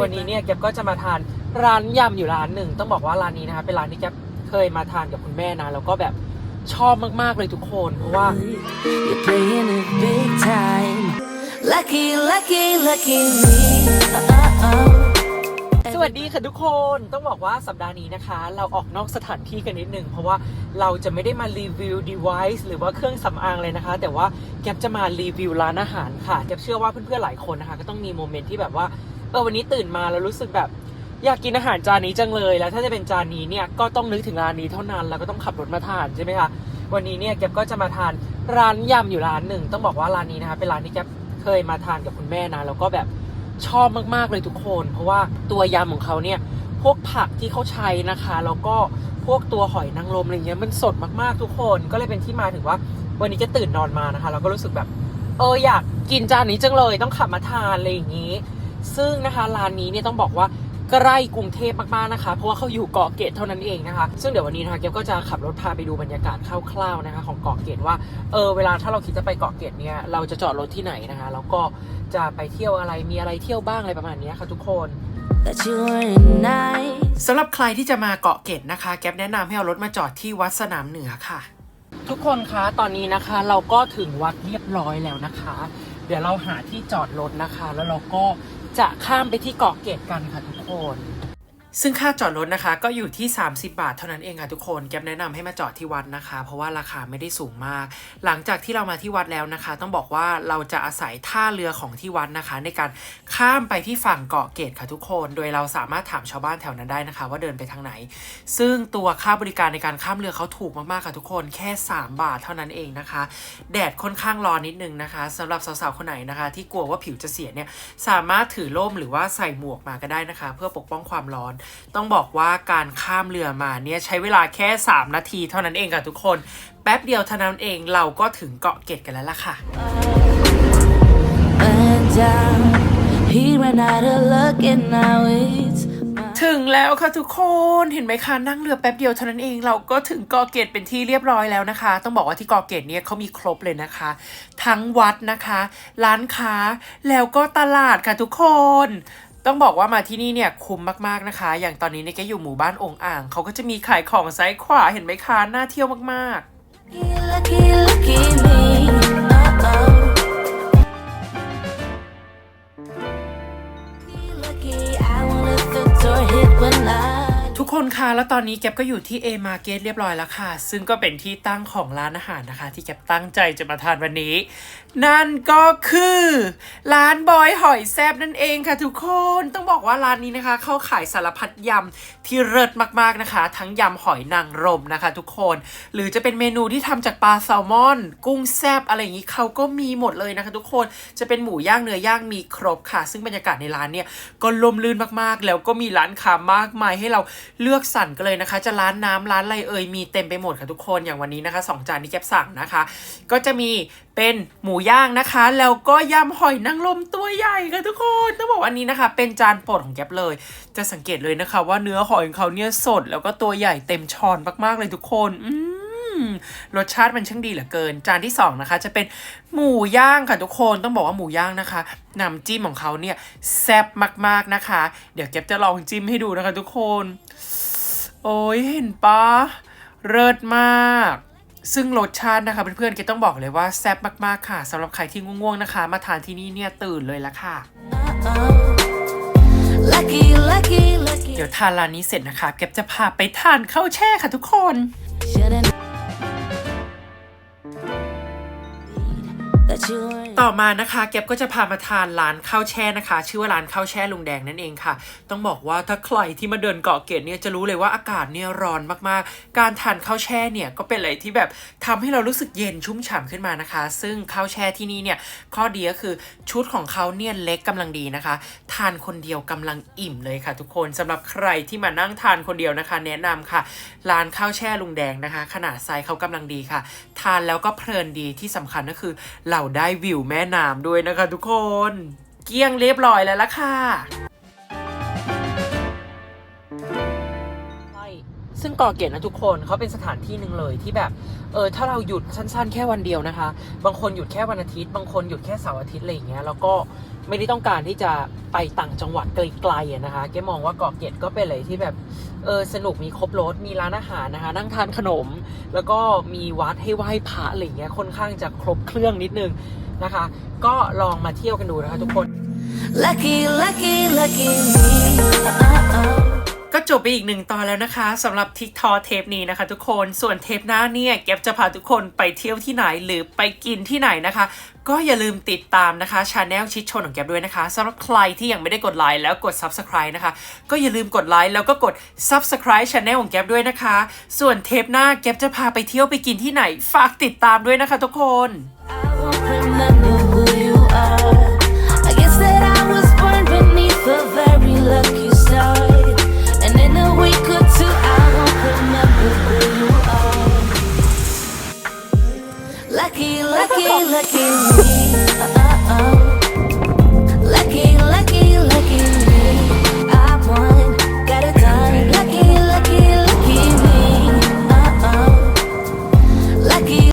วันนี้เนี่ยแก๊ปก็จะมาทานร้านยำอยู่ร้านหนึ่งต้องบอกว่าร้านนี้นะคะเป็นร้านที่แก๊ปเคยมาทานกับคุณแม่นะแล้วก็แบบชอบมากๆเลยทุกคนเพราะว่า You're playing it big time. Lucky, lucky, lucky me. Uh-oh. สวัสดีค่ะทุกคนต้องบอกว่าสัปดาห์นี้นะคะ เราออกนอกสถานที่กันนิดนึง เพราะว่าเราจะไม่ได้มารีวิว device หรือว่าเครื่องสำอางเลยนะคะ แต่ว่าแก๊ปจะมารีวิวร้านอาหารค่ะแก๊ปเชื่อว่าเพื่อนๆหลายคนนะคะ ก็ต้องมีโมเมนต์ที่แบบว่า เออวันนี้ตื่นมาแล้วรู้สึกแบบ อยากกินอาหารจานนี้จังเลย แล้วถ้าจะเป็นจานนี้เนี่ยก็ต้องนึกถึงร้านนี้เท่านั้น แล้วก็ต้องขับรถมาทานใช่ไหมคะวันนี้เนี่ยแกก็จะมาทานร้านยำอยู่ร้านหนึ่งต้องบอกว่าร้านนี้นะคะเป็นร้านที่แกเคยมาทานกับคุณแม่นะแล้วก็แบบชอบมากๆเลยทุกคน เพราะว่าตัวยำของเขาเนี่ยพวกผักที่เขาใช้นะคะแล้วก็พวกตัวหอยนางรมอะไรเงี้ยมันสดมากๆทุกคนก็เลยเป็นที่มาถึงว่า วันนี้จะตื่นนอนมานะคะ แล้วก็รู้สึกแบบ เอออยากกินจานนี้จังเลย ต้องขับมาทานอะไรอย่างนี้ ซึ่งนะคะร้านนี้เนี่ยต้องบอกว่าใกล้กรุงเทพมากๆนะคะ เพราะว่าเขาอยู่เกาะเกร็ดเท่านั้นเองนะคะ ซึ่งเดี๋ยววันนี้นะคะเกียวก็จะขับรถพาไปดูบรรยากาศคร่าวๆนะคะของเกาะเกร็ดว่า เออเวลาถ้าเราคิดจะไปเกาะเกร็ดเนี่ยเราจะจอดรถที่ไหนนะคะ แล้วก็จะไปเที่ยวอะไร มีอะไรเที่ยวบ้างอะไรประมาณนี้ค่ะทุกคน That you were nice. สำหรับใครที่จะมาเกาะเกร็ดนะคะ แก๊ปแนะนำให้เอารถมาจอดที่วัดสนามเหนือค่ะ ทุกคนคะตอนนี้นะคะเราก็ถึงวัดเรียบร้อยแล้วนะคะ เดี๋ยวเราหาที่จอดรถนะคะ แล้วเราก็ จะข้ามไปที่เกาะเกร็ดกันค่ะทุกคน ซึ่งค่าจอดรถนะคะก็อยู่ที่ 30 บาทเท่านั้นเองค่ะทุกคน แก๊ปแนะนำให้มาจอดที่วัดนะคะ เพราะว่าราคาไม่ได้สูงมาก หลังจากที่เรามาที่วัดแล้วนะคะ ต้องบอกว่าเราจะอาศัยท่าเรือของที่วัดนะคะ ในการข้ามไปที่ฝั่งเกาะเกร็ดค่ะทุกคน โดยเราสามารถถามชาวบ้านแถวนั้นได้นะคะ ว่าเดินไปทางไหน ซึ่งตัวค่าบริการในการข้ามเรือเขาถูกมากๆค่ะทุกคนแค่ 3 บาทเท่านั้นเองนะคะ แดดค่อนข้างร้อนนิดนึงนะคะสำหรับสาวๆคนไหนนะคะ ที่กลัวว่าผิวจะเสียเนี่ยสามารถถือร่มหรือว่าใส่หมวกมาก็ได้นะคะ เพื่อปกป้องความร้อนต้องบอกว่าการข้ามเรือมาเนี่ยใช้เวลาแค่ 3 นาทีเท่านั้นเองค่ะทุกคน แป๊บเดียวเท่านั้นเองเราก็ถึงเกาะเกร็ดกันแล้วล่ะค่ะ down, ถึงแล้วค่ะทุกคนเห็นไหมคะนั่งเรือแป๊บเดียวเท่านั้นเองเราก็ถึงเกาะเกร็ดเป็นที่เรียบร้อยแล้วนะคะ ต้องบอกว่าที่เกาะเกร็ดเนี่ยเขามีครบเลยนะคะ ทั้งวัดนะคะ ร้านค้าแล้วก็ตลาดค่ะทุกคน ต้องบอกว่ามาที่นี่เนี่ยคุ้มมากๆนะคะ อย่างตอนนี้เนี่ยแกอยู่หมู่บ้านองอ่าง เขาก็จะมีขายของซ้ายขวาเห็นไหมคะน่าเที่ยวมากๆ คนคะแล้วตอนนี้แก๊ปก็อยู่ที่ A Market เรียบร้อยแล้วค่ะ ซึ่งก็เป็นที่ตั้งของร้านอาหารนะคะ ที่แก๊ปตั้งใจจะมาทานวันนี้ นั่นก็คือ ร้านบอยหอยแซบนั่นเองค่ะทุกคนต้องบอกว่าร้านนี้นะคะเข้าขายสารพัดยำที่เลิศมากๆนะคะ ทั้งยำหอยนางรมนะคะ ทุกคน หรือจะเป็นเมนูที่ทำจากปลาแซลมอน กุ้งแซบอะไรอย่างนี้เขาก็มีหมดเลยนะคะ ทุกคนจะเป็นหมูย่างเนื้อย่างมีครบค่ะ ซึ่งบรรยากาศในร้านเนี่ยก็ลมลื่นมากๆ แล้วก็มีร้านค้ามากมายให้เราเลืือกสรรกันเลยนะคะ จะร้านน้ำร้านอะไรเอ่ยมีเต็มไปหมดค่ะทุกคนอย่างวันนี้นะคะสองจานที่แก๊ปสั่งนะคะ ก็จะมีเป็นหมูย่างนะคะ แล้วก็ยำหอยนางรมตัวใหญ่ค่ะทุกคนต้องบอกว่าอันนี้นะคะ เป็นจานโปรดของแก๊ปเลย จะสังเกตเลยนะคะ ว่าเนื้อหอยของเขาเนี่ยสด แล้วก็ตัวใหญ่เต็มช้อนมากๆเลยทุกคนอืมรสชาติมันช่างดีเหลือเกิน จานที่สองนะคะ จะเป็นหมูย่างค่ะทุกคนต้องบอกว่าหมูย่างนะคะน้ำจิ้มของเขาเนี่ยแซ่บมากๆนะคะ เดี๋ยวเก็บจะลองจิ้มให้ดูนะคะ ทุกคน โอ้ยเห็นปะเลิศมาก ซึ่งรสชาตินะคะเพื่อนๆเกต้องบอกเลยว่าแซ่บมากๆค่ะสำหรับใครที่ง่วงๆนะคะ มาทานที่นี่เนี่ยตื่นเลยละค่ะ Uh-oh. Lucky, lucky, lucky. เดี๋ยวทานร้านนี้เสร็จนะคะเก็บจะพาไปทานข้าวแช่ค่ะทุกคน Shouldn't that you were ต่อมานะคะเก็บก็จะพามาทานร้านข้าวแช่นะคะ ชื่อว่าร้านข้าวแช่ลุงแดงนั่นเองค่ะ ต้องบอกว่าถ้าใครที่มาเดินเกาะเกร็ดเนี่ยจะรู้เลยว่าอากาศเนี่ยร้อนมากๆ การทานข้าวแช่เนี่ยก็เป็นอะไรที่แบบทำให้เรารู้สึกเย็นชุ่มฉ่ำขึ้นมานะคะ ซึ่งข้าวแช่ที่นี่เนี่ยข้อดีก็คือชุดของเขาเนี่ยเล็กกำลังดีนะคะ ทานคนเดียวกำลังอิ่มเลยค่ะ ทุกคนสำหรับใครที่มานั่งทานคนเดียวนะคะ แนะนำค่ะร้านข้าวแช่ลุงแดงนะคะ ขนาดไซส์เขากำลังดีค่ะ ทานแล้วก็เพลินดีที่สำคัญก็คือเราได้วิวแม่น้ำด้วยนะคะทุกคน เกี้ยงเรียบร้อยแล้วล่ะค่ะซึ่งเกาะเกร็ดนะทุกคนเขาเป็นสถานที่หนึ่งเลยที่แบบ เออถ้าเราหยุดสั้นๆ แค่วันเดียวนะคะ บางคนหยุดแค่วันอาทิตย์ บางคนหยุดแค่เสาร์อาทิตย์อะไรอย่างเงี้ยแล้วก็ไม่ได้ต้องการที่จะไปต่างจังหวัดไกลๆนะคะแกมองว่าเกาะเกร็ดก็เป็นอะไรที่แบบเออสนุกมีครบรถมีร้านอาหารนะคะ นั่งทานขนม แล้วก็มีวัดให้ไหว้พระอะไรอย่างเงี้ยค่อนข้างจะครบเครื่องนิดนึง นะคะ ก็ลองมาเที่ยวกันดูนะคะทุกคน Lucky, lucky, lucky me. Uh-oh. ก็จบไปอีกหนึ่งตอนแล้วนะคะสำหรับทิกทอเทปนี้นะคะ ทุกคนส่วนเทปหน้าเนี่ยเก็บจะพาทุกคนไปเที่ยวที่ไหนหรือไปกินที่ไหนนะคะ ก็อย่าลืมติดตามนะคะชาแนลชิดชนของแก็บด้วยนะคะสำหรับใครที่ยังไม่ได้กดไลค์แล้วกด Subscribe นะคะ ก็อย่าลืมกดไลค์แล้วก็กด Subscribe ชาแนลของแก็บด้วยนะคะ ส่วนเทปหน้าแก็บจะพาไปเที่ยวไปกินที่ไหน ฝากติดตามด้วยนะคะ ทุกคน I won't remember